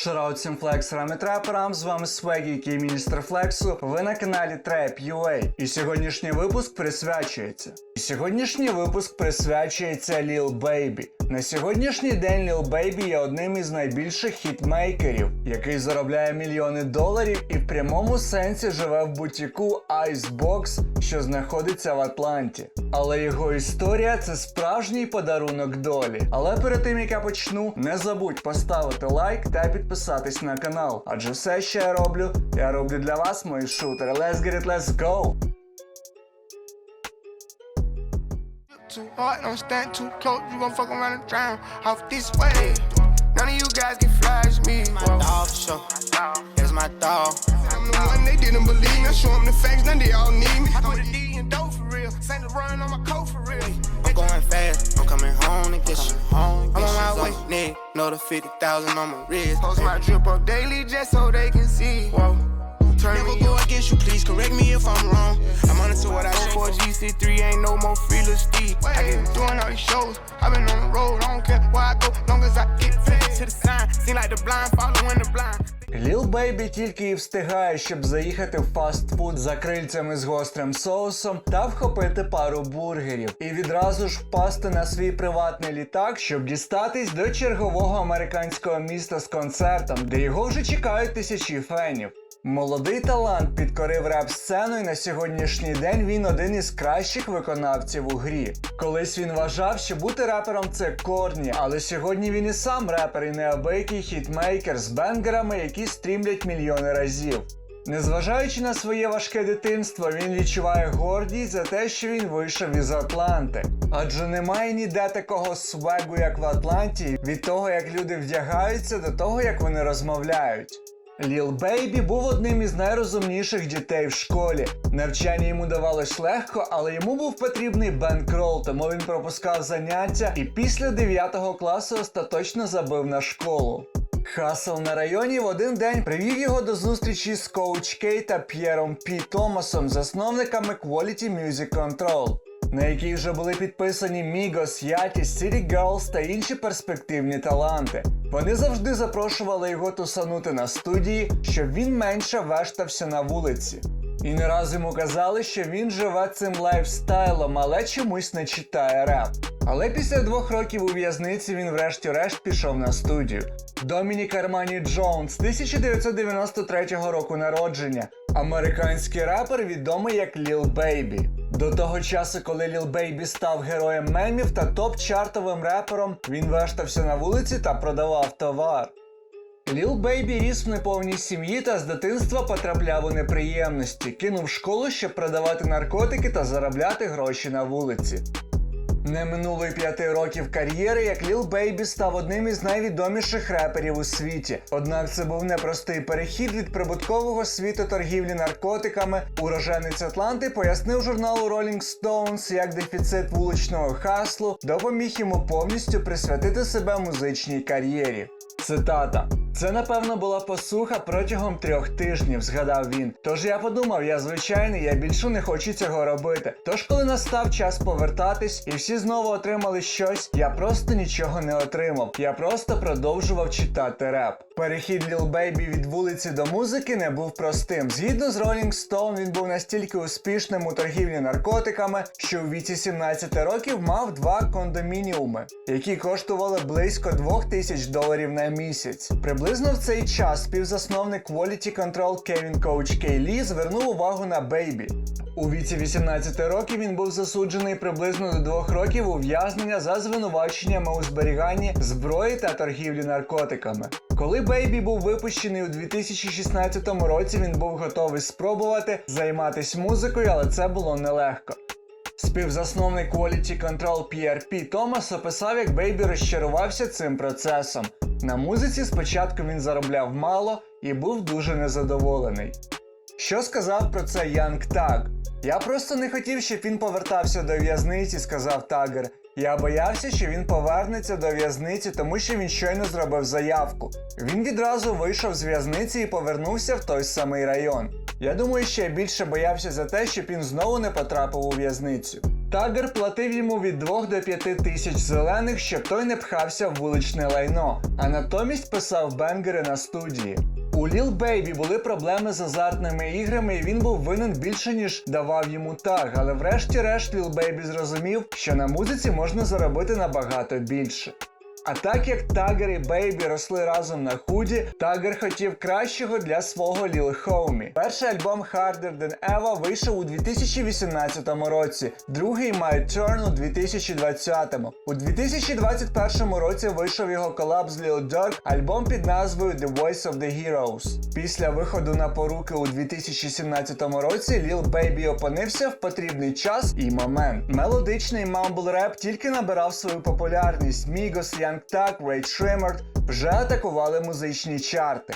Шараут всім флексерам і треперам, з вами Свегі, який міністр флексу. Ви на каналі Trap.ua. І сьогоднішній випуск присвячується. І сьогоднішній випуск присвячується Lil Baby. На сьогоднішній день Lil Baby є одним із найбільших хітмейкерів, який заробляє мільйони доларів і в прямому сенсі живе в бутіку Icebox, що знаходиться в Атланті. Але його історія це справжній подарунок долі. Але перед тим як я почну, не забудь поставити лайк та підписатись на канал. Адже все, що я роблю, я роблю для вас, мої шутери. Let's get it, let's go! Too hard, don't stand too close. You gon' fuck around and drown off this way. None of you guys can flash me. my dog for sure. That's my dog. I'm the one they didn't believe me. I show them the facts, now they all need me. I put a D in dough for real. Saint Laurent on my coat for real. Fast. I'm coming home to get you. Home I'm on my way. Nick, know the 50,000 on my wrist. Post my drip up daily just so they can see. Whoa. Turn Never go against you, please correct me if I'm wrong. I'm on to what I should. 4 GC3 ain't no more free Steve. I get doing all these shows. i been on the road, I don't care where I go, long as I get paid. Lil Baby тільки і встигає, щоб заїхати в фастфуд за крильцями з гострим соусом та вхопити пару бургерів, і відразу ж впасти на свій приватний літак, щоб дістатись до чергового американського міста з концертом, де його вже чекають тисячі фенів. Молодий талант підкорив реп-сцену і на сьогоднішній день він один із кращих виконавців у грі. Колись він вважав, що бути репером це корні, але сьогодні він і сам репер і неабиякий хітмейкер з бенгерами, які стрімлять мільйони разів. Незважаючи на своє важке дитинство, він відчуває гордість за те, що він вийшов із Атланти. Адже немає ніде такого свегу, як в Атланті, від того, як люди вдягаються, до того, як вони розмовляють. Ліл Бейбі був одним із найрозумніших дітей в школі. Навчання йому давалось легко, але йому був потрібний бенкрол, тому він пропускав заняття і після 9 класу остаточно забив на школу. Хасл на районі в один день привів його до зустрічі з Коуч Кей та П'єром Пі Томасом, засновниками Quality Music Control, на якій вже були підписані Migos, Yachty, City Girls та інші перспективні таланти. Вони завжди запрошували його тусанути на студії, щоб він менше вештався на вулиці. І не раз йому казали, що він живе цим лайфстайлом, але чомусь не читає реп. Але після двох років у в'язниці він врешті-решт пішов на студію. Домінік Армані Джонс, 1993 року народження, американський рапер, відомий як Lil Baby. До того часу, коли Lil Baby став героєм мемів та топ-чартовим репером, він вештався на вулиці та продавав товар. Ліл Бейбі ріс в неповній сім'ї та з дитинства потрапляв у неприємності, кинув школу, щоб продавати наркотики та заробляти гроші на вулиці. Не минуло й п'яти років кар'єри, як Ліл Бейбі став одним із найвідоміших реперів у світі. Однак це був непростий перехід від прибуткового світу торгівлі наркотиками. Уроженець Атланти пояснив журналу Rolling Stones, як дефіцит вуличного хаслу допоміг йому повністю присвятити себе музичній кар'єрі. Цитата. Це напевно була посуха протягом трьох тижнів, згадав він. Тож я подумав, я звичайний, я більше не хочу цього робити. Тож, коли настав час повертатись, і всі знову отримали щось, я просто нічого не отримав. Я просто продовжував читати реп. Перехід Lil Baby від вулиці до музики не був простим. Згідно з Rolling Stone, він був настільки успішним у торгівлі наркотиками, що у віці 17 років мав два кондомініуми, які коштували близько 2000 доларів на місяць. Приблизно в цей час співзасновник Quality Control Кевін Коуч Кей Лі звернув увагу на Бейбі. У віці 18 років він був засуджений приблизно до двох років ув'язнення за звинуваченнями у зберіганні зброї та торгівлі наркотиками. Коли Бейбі був випущений у 2016 році, він був готовий спробувати займатися музикою, але це було нелегко. Співзасновник Quality Control PRP Томас описав, як Бейбі розчарувався цим процесом. На музиці спочатку він заробляв мало і був дуже незадоволений. Що сказав про це Янг Таг? Я просто не хотів, щоб він повертався до в'язниці, сказав Тагер. Я боявся, що він повернеться до в'язниці, тому що він щойно зробив заявку. Він відразу вийшов з в'язниці і повернувся в той самий район. Я думаю, я більше боявся за те, щоб він знову не потрапив у в'язницю. Тагер платив йому від 2 до 5 тисяч зелених, щоб той не пхався в вуличне лайно, а натомість писав бенгери на студії. У Lil Baby були проблеми з азартними іграми, і він був винен більше, ніж давав йому таг. Але врешті-решт Lil Baby зрозумів, що на музиці можна заробити набагато більше. А так як Тагер і Бейбі росли разом на худі, Тагер хотів кращого для свого Lil Homie. Перший альбом Harder Than Ever вийшов у 2018 році, другий My Turn у 2020. У 2021 році вийшов його колаб з Lil Durk, альбом під назвою The Voice of the Heroes. Після виходу на поруки у 2017 році Lil Baby опинився в потрібний час і момент. Мелодичний мамбл реп тільки набирав свою популярність. Migos, Young Thug, Ray Shrimmer вже атакували музичні чарти.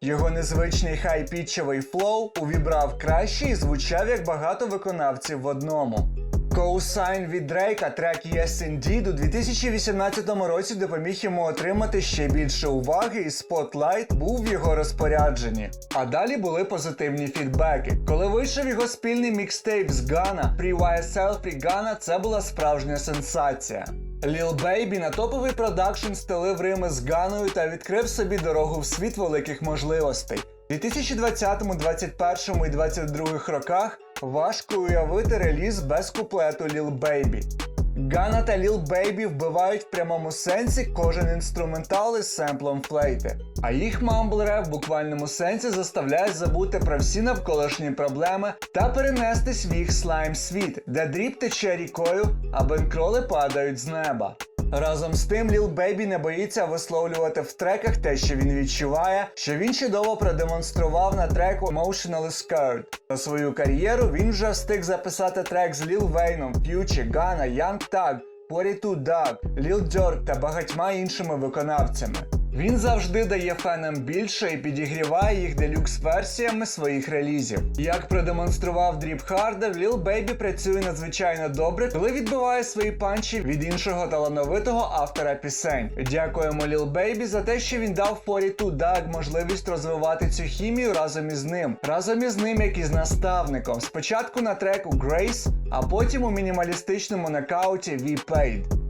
Його незвичний хай-пітчевий флоу увібрав краще і звучав як багато виконавців в одному. Cosign від Дрейка трек Yes Indeed у 2018 році допоміг йому отримати ще більше уваги, і Spotlight був в його розпорядженні. А далі були позитивні фідбеки. Коли вийшов його спільний мікстейп з Ghana, Free YSL Free Ghana, це була справжня сенсація. Lil Бейбі на топовий продакшн стелив Рими з Ганою та відкрив собі дорогу в світ великих можливостей. У 2020, 2021 і 2022 роках важко уявити реліз без куплету Ліл Baby. Гана та Ліл Бейбі вбивають в прямому сенсі кожен інструментал із семплом флейти. А їх мамбл в буквальному сенсі заставляють забути про всі навколишні проблеми та перенестись в їх слайм світ, де дріб тече рікою, а бенкроли падають з неба. Разом з тим, Ліл Бейбі не боїться висловлювати в треках те, що він відчуває, що він чудово продемонстрував на треку Emotionally Scared. За свою кар'єру він вже встиг записати трек з Ліл Вейном, Future, Гана, Young Thug, 42 Даг, Ліл Дьорк та багатьма іншими виконавцями. Він завжди дає фенам більше і підігріває їх делюкс-версіями своїх релізів. Як продемонстрував Дріп Хардер, Lil Baby працює надзвичайно добре, коли відбиває свої панчі від іншого талановитого автора пісень. Дякуємо Lil Baby за те, що він дав 42 Dog можливість розвивати цю хімію разом із ним, разом із ним, як і з наставником. Спочатку на треку Grace, а потім у мінімалістичному нокауті We Paid.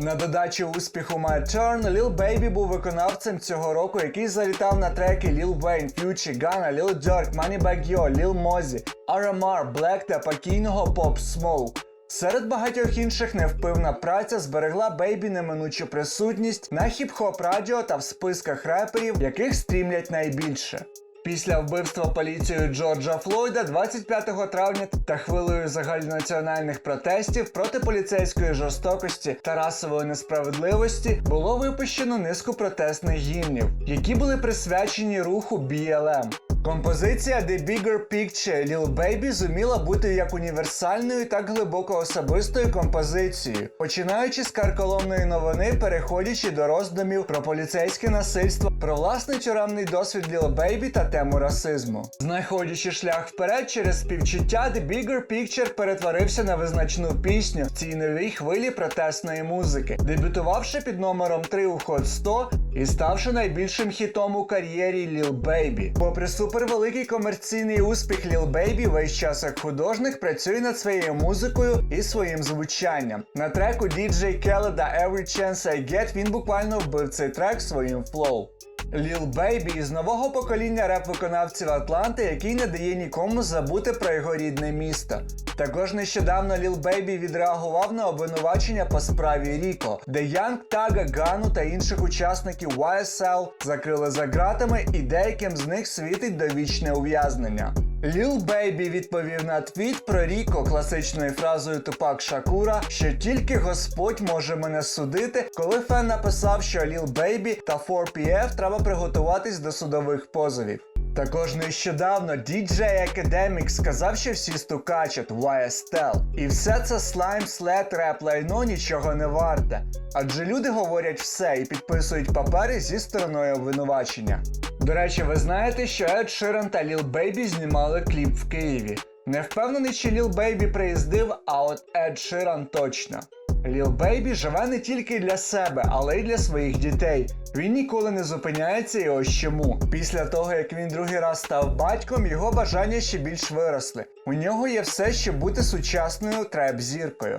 На додачу успіху My Turn, Lil Baby був виконавцем цього року, який залітав на треки Lil Wayne, Future, Ghana, Lil Durk, Moneybagg Yo, Lil Mozzie, RMR, Black та покійного Pop Smoke. Серед багатьох інших невпивна праця зберегла Бейбі неминучу присутність на хіп-хоп радіо та в списках реперів, яких стрімлять найбільше. Після вбивства поліцією Джорджа Флойда 25 травня та хвилею загальнонаціональних протестів проти поліцейської жорстокості та расової несправедливості було випущено низку протестних гімнів, які були присвячені руху BLM. Композиція The Bigger Picture Lil Baby зуміла бути як універсальною, так глибоко особистою композицією, починаючи з карколомної новини, переходячи до роздумів про поліцейське насильство, про власний тюремний досвід Lil Baby та тему расизму. Знаходячи шлях вперед через співчуття, The Bigger Picture перетворився на визначну пісню в цій новій хвилі протестної музики, дебютувавши під номером 3 у Hot 100 і ставши найбільшим хітом у кар'єрі Lil Baby. Попри супервеликий комерційний успіх Lil Baby, весь час як художник працює над своєю музикою і своїм звучанням. На треку DJ Khaled Every Chance I Get він буквально вбив цей трек своїм флоу. Lil Baby із нового покоління реп-виконавців Атланти, який не дає нікому забути про його рідне місто. Також нещодавно Lil Baby відреагував на обвинувачення по справі Ріко, де Янг Тага, Гану та інших учасників YSL закрили за ґратами і деяким з них світить довічне ув'язнення. Lil Baby відповів на твіт про Ріко класичною фразою Тупак Шакура, що тільки Господь може мене судити, коли фен написав, що Lil Baby та 4PF треба приготуватись до судових позовів. Також нещодавно DJ Academic сказав, що всі стукачать YSL. І все це слайм, след, реп, лайно нічого не варте. Адже люди говорять все і підписують папери зі стороною обвинувачення. До речі, ви знаєте, що Ед Ширан та Lil Baby знімали кліп в Києві. Не впевнений, чи Lil Baby приїздив, а от Ед Ширан точно. Ліл Бейбі живе не тільки для себе, але й для своїх дітей. Він ніколи не зупиняється і ось чому. Після того, як він другий раз став батьком, його бажання ще більш виросли. У нього є все, щоб бути сучасною треп-зіркою.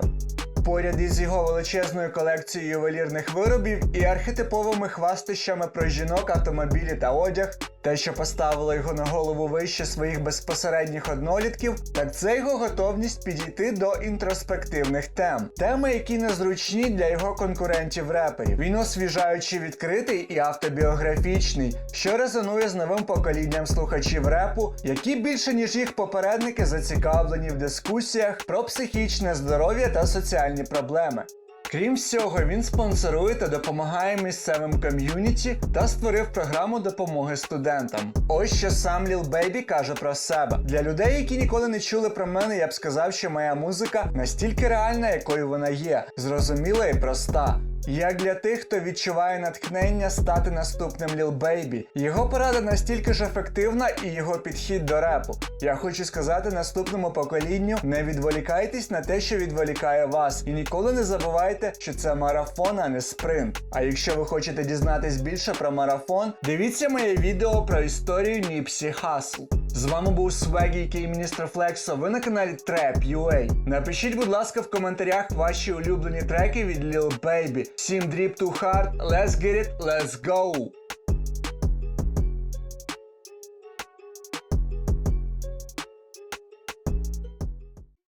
Поряд із його величезною колекцією ювелірних виробів і архетиповими хвастищами про жінок, автомобілі та одяг, те, що поставило його на голову вище своїх безпосередніх однолітків, так це його готовність підійти до інтроспективних тем. Теми, які незручні для його конкурентів-реперів. Він освіжаючи відкритий і автобіографічний, що резонує з новим поколінням слухачів репу, які більше ніж їх попередники зацікавлені в дискусіях про психічне здоров'я та соціальні проблеми. Крім всього, він спонсорує та допомагає місцевим ком'юніті та створив програму допомоги студентам. Ось що сам Ліл Бейбі каже про себе. Для людей, які ніколи не чули про мене, я б сказав, що моя музика настільки реальна, якою вона є, зрозуміла і проста. Як для тих, хто відчуває натхнення стати наступним Lil Baby. Його порада настільки ж ефективна і його підхід до репу. Я хочу сказати наступному поколінню: не відволікайтесь на те, що відволікає вас, і ніколи не забувайте, що це марафон, а не спринт. А якщо ви хочете дізнатись більше про марафон, дивіться моє відео про історію Ніпсі Хасл. З вами був Свегі, який міністр Флексо. Ви на каналі Trap.ua. Напишіть, будь ласка, в коментарях ваші улюблені треки від Lil Baby. Всім Drip to Hard, let's get it, let's go!